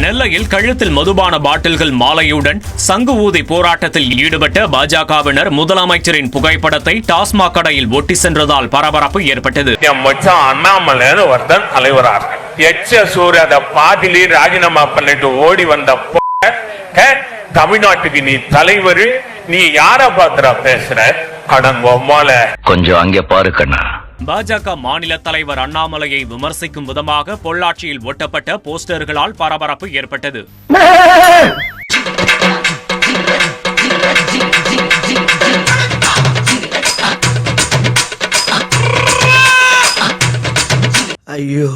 நெல்லையில் கழுத்தில் மதுபான பாட்டில்கள் மாலையுடன் சங்கு ஊதி போராட்டத்தில் ஈடுபட்ட பாஜகவினர் முதலமைச்சரின் புகைப்படத்தை டாஸ்மாக் கடையில் ஒட்டி சென்றதால் பரபரப்பு ஏற்பட்டது. அண்ணாமலைன்னு ஒருத்தன் தலைவராக எச்ச சூரிய பாதிலே ராஜினாமா பண்ணிட்டு ஓடி வந்த தமிழ்நாட்டுக்கு நீ தலைவர் நீ யார பாத்துறா பேசுற? கடன் கொஞ்சம் அங்கே பாரு கண்ணா. பாஜக மாநில தலைவர் அண்ணாமலையை விமர்சிக்கும் விதமாக பொள்ளாச்சியில் ஒட்டப்பட்ட போஸ்டர்களால் பரபரப்பு ஏற்பட்டது. ஐயோ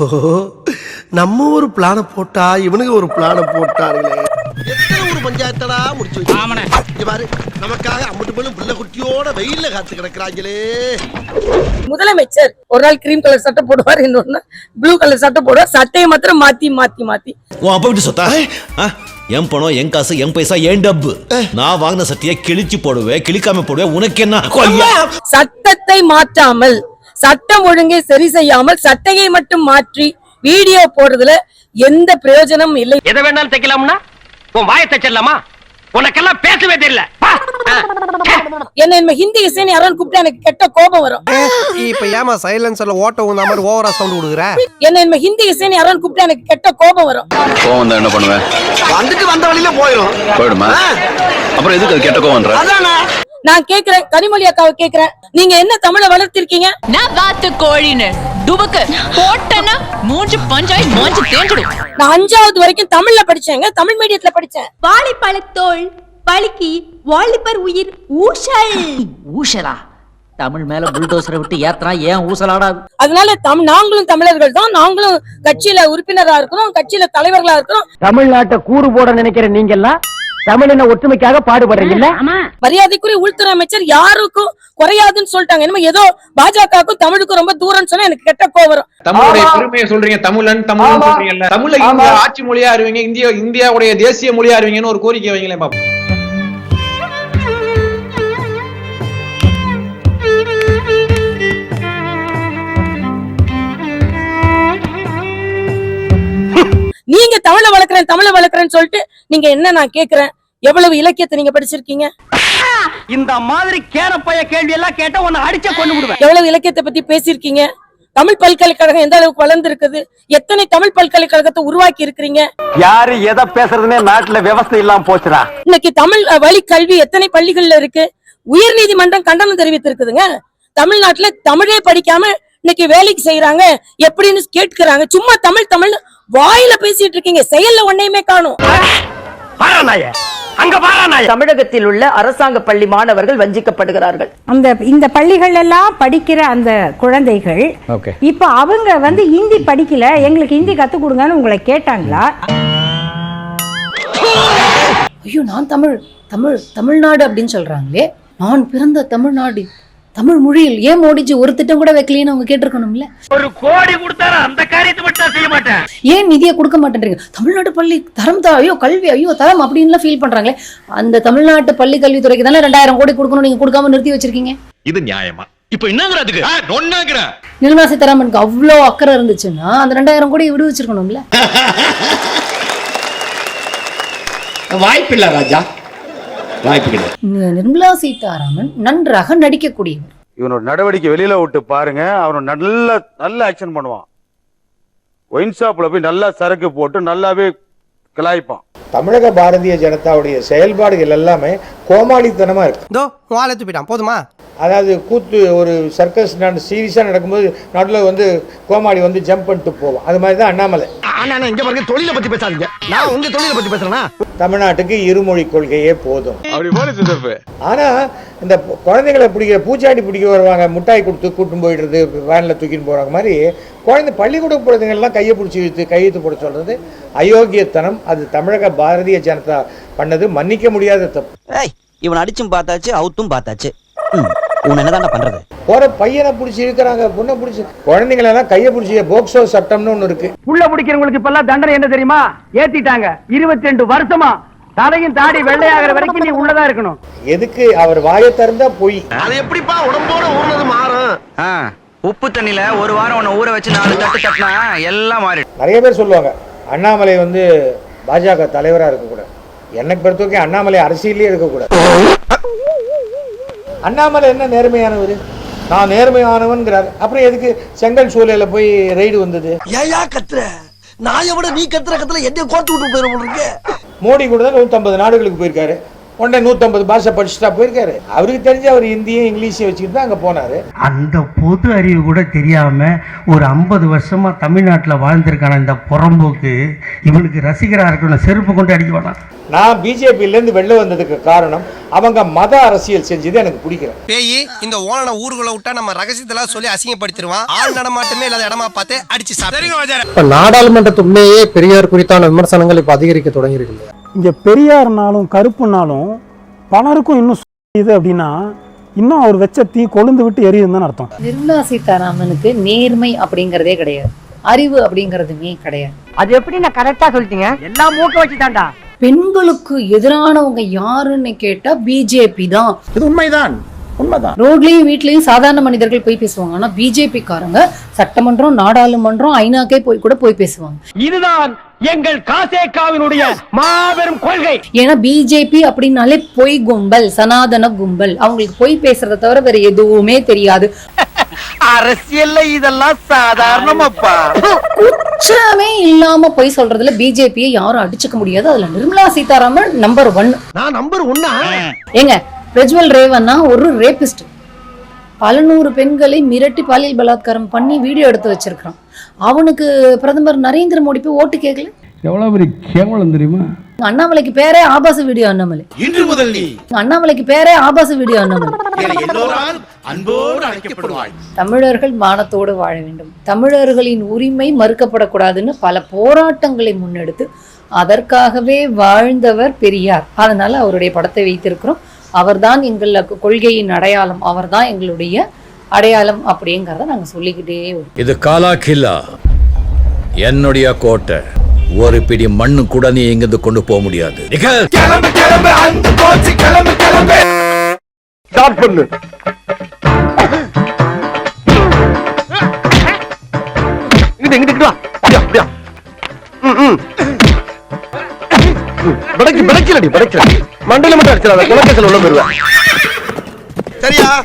நம்ம ஒரு பிளான போட்டா இவனுங்க ஒரு பிளான போட்டாருங்களே பஞ்சாயத்தடா முடிச்சு இங்க பாரு நமக்காக அம்பட்டு பெண்ணும் பிள்ளை குட்டியோட வெயில்ல காத்து கிடக்குறாங்களே. முதலமைச்சர் ஒரு நாள் கிரீம் கலர் சட்டை போடுவார் இன்னொன்னு ப்ளூ கலர் சட்டை போடுவார் சட்டையை மாத்திரம் மாத்தி மாத்தி மாத்தி. உன் அப்பா விட்டு சொத்தா? என் பணம் என் காசு என் பைசா என் டப்பு. நான் வாங்கின சட்டையை கிழிச்சு போடுவேன் கிழிக்காம போடுவேன். உனக்கு என்ன. சட்டத்தை மாற்றாமல் சட்டம் ஒழுங்கை சரி செய்யாமல் சட்டையை மட்டும் மாற்றி வீடியோ போடுறதுல எந்த பிரயோஜனமும் இல்லை. எதை வேணாலும் தைக்கலாம்னா? உன் வாயை தைச்சிடலாமா உனக்கெல்லாம் பேசவே தெரியல. என்ன என்ன ஹிந்தி இசைன்னு யாரும் கூப்பிட்டா எனக்கு கெட்ட கோபம் வரும். இப்ப ஏமா சைலன்சர்ல ஓட்ட உந்த மாதிரி ஓவரா சவுண்ட் கொடுக்குற? என்ன என்ன ஹிந்தி இசைன்னு யாரும் கூப்பிட்டா எனக்கு கெட்ட கோபம் வரும். கோவம் தான் என்ன பண்ணுவேன் வந்துட்டு வந்த வழியில போயிடும்? போயிடுமா அப்புறம் எதுக்கு கெட்ட கோவம்ன்ற அதானே? நான் கேக்குறேன் கனிமொழி அக்காவை கேக்குறேன். நீங்க என்ன தமிழை வளர்த்திருக்கீங்க? நான் வாத்து கோழின்னு. டுபுக்கு போட்டனா மூஞ்சு பஞ்சாய் மூஞ்சு தேஞ்சிடும். நான் அஞ்சாவது வரைக்கும் தமிழ்ல படிச்சேங்க தமிழ் மீடியத்துல படிச்சேன். வாழைப்பழத்தோள் பழுக்கி வாலிபர் உயிர் ஊஷல் ஊசலா? தமிழ் மேல புல்டோசரை விட்டு ஏத்துறா ஏன் ஊசலாடாது அதனால தம் நாங்களும் தமிழர்கள் தான் நாங்களும் கட்சியில உறுப்பினரா இருக்கிறோம் கட்சியில தலைவர்களா இருக்கிறோம். தமிழ்நாட்டை கூறு போட நினைக்கிற நீங்க எல்லாம் தமிழின ஒற்றுமைக்காக பாடுபடுறீங்கல்ல மரியாதைக்குரிய உள்துறை அமைச்சர் யாருக்கும் குறையாதுன்னு சொல்லிட்டாங்க. என்னமோ ஏதோ பாஜகவுக்கும் தமிழுக்கும் ரொம்ப தூரம்னு சொன்னா எனக்கு கெட்ட கோவம் வரும். தமிழுடைய பெருமையை சொல்றீங்க. தமிழன் தமிழன் சொல்றீங்கல்ல. தமிழ்ல இந்தியா ஆட்சி மொழியா அறிவீங்க. இந்தியா இந்தியாவுடைய தேசிய மொழியா அறிவீங்கன்னு ஒரு கோரிக்கை வைங்களேன் பாப்போம். சொல்லிட்டு நீங்க என்ன நான் கேக்குறேன் எவ்வளவு இலக்கியத்தை நீங்க படிச்சிருக்கீங்க? இந்த மாதிரி கேரப்பைய கேள்வி எல்லாம் கேட்டா உன்னை அடிச்ச கொண்டு விடுவேன். எவ்வளவு இலக்கியத்தை பத்தி பேசியிருக்கீங்க? தமிழ் பல்கலைக்கழகம் எந்த அளவுக்கு வளர்ந்து இருக்குது எத்தனை தமிழ் பல்கலைக்கழகத்தை உருவாக்கி இருக்கிறீங்க? யாரு எதை பேசுறதுனே நாட்டுல விவசாயம் இல்லாம போச்சுடா. இன்னைக்கு தமிழ் வழி கல்வி எத்தனை பள்ளிகள்ல இருக்கு? உயர் நீதிமன்றம் கண்டனம் தெரிவித்திருக்குதுங்க. தமிழ்நாட்டுல தமிழே படிக்காம இன்னைக்கு வேலைக்கு செய்யறாங்க எப்படின்னு கேட்கிறாங்க. சும்மா தமிழ் தமிழ் வாயில பேசிட்டு இருக்கீங்க செயல்ல ஒன்னையுமே காணும். தமிழகத்தில் உள்ள அரசாங்க பள்ளி மாணவர்கள் வஞ்சிக்கப்படுகிறார்கள். அந்த இந்த பள்ளிகள் எல்லாம் படிக்கிற அந்த குழந்தைகள் இப்ப அவங்க வந்து ஹிந்தி படிக்கல எங்களுக்கு ஹிந்தி கத்து கொடுங்கன்னு உங்களை கேட்டாங்களா? ஐயோ நான் தமிழ் தமிழ் தமிழ்நாடு அப்படின்னு சொல்றாங்களே. நான் பிறந்த தமிழ்நாடு தமிழ் மொழியில் ஏன் மோடிஜி ஒரு திட்டம் கூட வைக்கலன்னு அவங்க கேட்டிருக்கணும்ல? ஒரு கோடி கொடுத்தாரு? அந்த காரியத்தை மட்டும் செய்ய மாட்டேன். ஏன் நிதியை கொடுக்க மாட்டேன்றீங்க? தமிழ்நாட்டு பள்ளி தரம் தான் ஐயோ கல்வி ஐயோ தரம் அப்படின்லாம் ஃபீல் பண்றாங்களே. அந்த தமிழ்நாட்டு பள்ளி கல்வித்துறைக்கு தானே ரெண்டாயிரம் கோடி கொடுக்கணும் நீங்க கொடுக்காம நிறுத்தி வச்சிருக்கீங்க? இது நியாயமா? இப்ப என்னங்கிறதுக்கு நிர்மலா சீதாராமனுக்கு அவ்வளோ அக்கறை இருந்துச்சுன்னா அந்த ரெண்டாயிரம் கோடி விடு வச்சிருக்கணும்ல? வாய்ப்பில்ல ராஜா. வாய்ப்பு கிடையாது. நிர்மலா சீதாராமன் நன்றாக நடிக்கக்கூடியவர். இவனோட நடவடிக்கை வெளியில விட்டு பாருங்க. அவன் நல்ல நல்ல ஆக்ஷன் பண்ணுவான். ஒயின் ஷாப்ல போய் நல்லா சரக்கு போட்டு நல்லாவே கிளாய்ப்பான். தமிழக பாரதிய ஜனதாவுடைய செயல்பாடுகள் எல்லாமே கோமாளித்தனமா இருக்கு. இதோ வாழை துப்பிட்டான் போதுமா? அதாவது கூத்து ஒரு சர்க்கஸ் சீரியஸா நடக்கும்போது நடுவில் வந்து கோமாளி வந்து ஜம்ப் பண்ணிட்டு போவோம் அது மாதிரி தான் அண்ணாமலை. ஆனா இங்க பாருங்க. தொழிலை பத்தி பேசாதீங்க. நான் உங்க தொழிலை பத்தி பேசுறேனா தமிழ்நாட்டுக்கு இருமொழி கொள்கையே போதும். ஆனா இந்த குழந்தைகளை பிடிக்கிற பூச்சாண்டி பிடிக்க வருவாங்க. முட்டாய் கொடுத்து கூட்டும் போயிடுறது வேனில் தூக்கின்னு போறாங்க மாதிரி குழந்தை பள்ளிக்கூட குழந்தைங்கள்லாம் கையை பிடிச்சி இழுத்து கையெழுத்து போட சொல்றது அயோக்கியத்தனம். அது தமிழக பாரதிய ஜனதா பண்ணது மன்னிக்க முடியாத தப்பு. இவன் அடிச்சும் பார்த்தாச்சு அவுத்தும் பார்த்தாச்சு. பண்றது? போற பையனை பிடிச்சி இழுக்கிறாங்க பொண்ணை பிடிச்சி. குழந்தைங்களெல்லாம் கையை பிடிச்சி போக்சோ சட்டம்னு இருக்கு. புள்ள பிடிக்கிறவங்களுக்கு இப்ப எல்லாம் தண்டனை என்ன தெரியுமா? ஏத்திட்டாங்க. இருபத்தி ரெண்டு வருஷமா தலையும் தாடி வெள்ளையாகிற வரைக்கும் நீ உள்ளதா இருக்கணும். எதுக்கு அவர் வாயை திறந்தா பொய்? அது எப்படிப்பா உடம்போட ஊர்னது மாறும்? உப்பு தண்ணில ஒரு வாரம் உன்னை ஊற வச்சு நாலு தட்டு தட்டினா எல்லாம் மாறி நிறைய பேர் சொல்லுவாங்க அண்ணாமலை வந்து பாஜக தலைவராக இருக்கக்கூடாது எனக்கு பொறுத்த வரைக்கும் அண்ணாமலை அரசியலே இருக்கக்கூடாது அண்ணாமலை என்ன நேர்மையானவர்? நான் நேர்மையானவன்கிறார். அப்புறம் எதுக்கு செங்கல் சூளையில போய் ரெய்டு வந்தது? ஏயா கத்துற? நாயை விட நீ கத்துற கத்துல என்ன கோர்த்து விட்டு போயிடும் இருக்கு. மோடி கூட தான் நூற்றம்பது நாடுகளுக்கு போயிருக்காரு. உடனே நூற்றம்பது பாஷை படிச்சுட்டா போயிருக்காரு. அவருக்கு தெரிஞ்சு அவர் இந்தியும் இங்கிலீஷையும் வச்சுக்கிட்டு தான் அங்கே போனார். அந்த பொது அறிவு கூட தெரியாம ஒரு ஐம்பது வருஷமா தமிழ்நாட்டுல வாழ்ந்திருக்கான இந்த புறம்போக்கு இவனுக்கு ரசிகரா இருக்கணும் செருப்பு கொண்டு அடிக்க வேணாம் நான் பிஜேபியிலேருந்து வெளில வந்ததுக்கு காரணம் அவங்க மத அரசியல் செஞ்சது எனக்கு பிடிக்கல. பேய் இந்த ஓனனை ஊருக்குள்ள விட்டா நம்ம ரகசியத்தெல்லாம் சொல்லி அசிங்கப்படுத்திடுவான். ஆள் நடமாட்டமே இல்லாத இடமா பார்த்து அடிச்சு சாப்பிடுங்க இப்ப நாடாளுமன்றத்து உள்ளேயே பெரியார் குறித்தான விமர்சனங்கள் இப்ப அதிகரிக்க தொடங்கியிருக்கு இங்க பெரியார்னாலும் கருப்புனாலும் பலருக்கும் இன்னும் இது அப்படின்னா இன்னும் அவர் வச்ச தீ கொழுந்து விட்டு எரியுதுன்னு தான் அர்த்தம். நிர்மலா சீதாராமனுக்கு நேர்மை அப்படிங்கறதே கிடையாது. அறிவு அப்படிங்கறதுமே கிடையாது. அது எப்படி நான் கரெக்டா சொல்லிட்டீங்க? எல்லாம் மூக்க வச்சுதான்டா. பெண்களுக்கு எதிரானவங்க யாருன்னு கேட்டா பிஜேபி தான். இது உண்மைதான். உண்மைதான். ரோட்லயும் வீட்லயும் சாதாரண மனிதர்கள் போய் பேசுவாங்க. ஆனா பிஜேபி காரங்க சட்டமன்றம் நாடாளுமன்றம் ஐநாக்கே போய் கூட போய் பேசுவாங்க. இதுதான் எங்கள் காசேகாவினுடைய மாபெரும் கொள்கை. ஏன்னா பிஜேபி அப்படின்னாலே பொய் கும்பல் சனாதன கும்பல். அவங்களுக்கு பொய் பேசுறதை தவிர வேற எதுவுமே தெரியாது. அரசியல்ல இதெல்லாம் சாதாரணமாப்பா. குற்றமே இல்லாம பொய் சொல்றதுல பிஜேபியை யாரும் அடிச்சுக்க முடியாது. அதுல நிர்மலா சீதாராமன் நம்பர் ஒன் நான் நம்பர் ஒன்னா ஏங்க பிரஜ்வல் ரேவண்ணா ஒரு ரேபிஸ்ட் பல நூறு பெண்களை மிரட்டி பாலியல் பலாத்காரம் பண்ணி வீடியோ எடுத்து வச்சிருக்கான் அவனுக்கு பிரதமர் நரேந்திர மோடி போய் ஓட்டு கேட்கல? எவ்வளவு பெரிய கேவலம் தெரியுமா? அண்ணாமலைக்கு பேரே ஆபாச வீடியோ அண்ணாமலை. இன்று முதல் நீ அண்ணாமலைக்கு பேரே ஆபாச வீடியோ அண்ணாமலை. எல்லோரால் அன்போடு அழைக்கப்படுவாய். தமிழர்கள் மானத்தோடு வாழ வேண்டும். தமிழர்களின் உரிமை மறுக்கப்படக்கூடாதுன்னு பல போராட்டங்களை முன்னெடுத்து அதற்காகவே வாழ்ந்தவர் பெரியார். அதனால அவருடைய படத்தை வைத்திருக்கிறோம். அவர்தான் எங்கள் கொள்கையின் அடையாளம். அவர்தான் எங்களுடைய அடையாளம் அப்படிங்கிறத நாங்க சொல்லிக்கிட்டே இது காலா கில்லா என்னுடைய கோட்டை. ஒரு பிடி மண்ணு கூட நீ இங்கிருந்து கொண்டு போக முடியாது. மண்டல மட்டும் அடிச்சிடாத. குலக்கத்தில் உள்ள போயிருவேன். சரியா?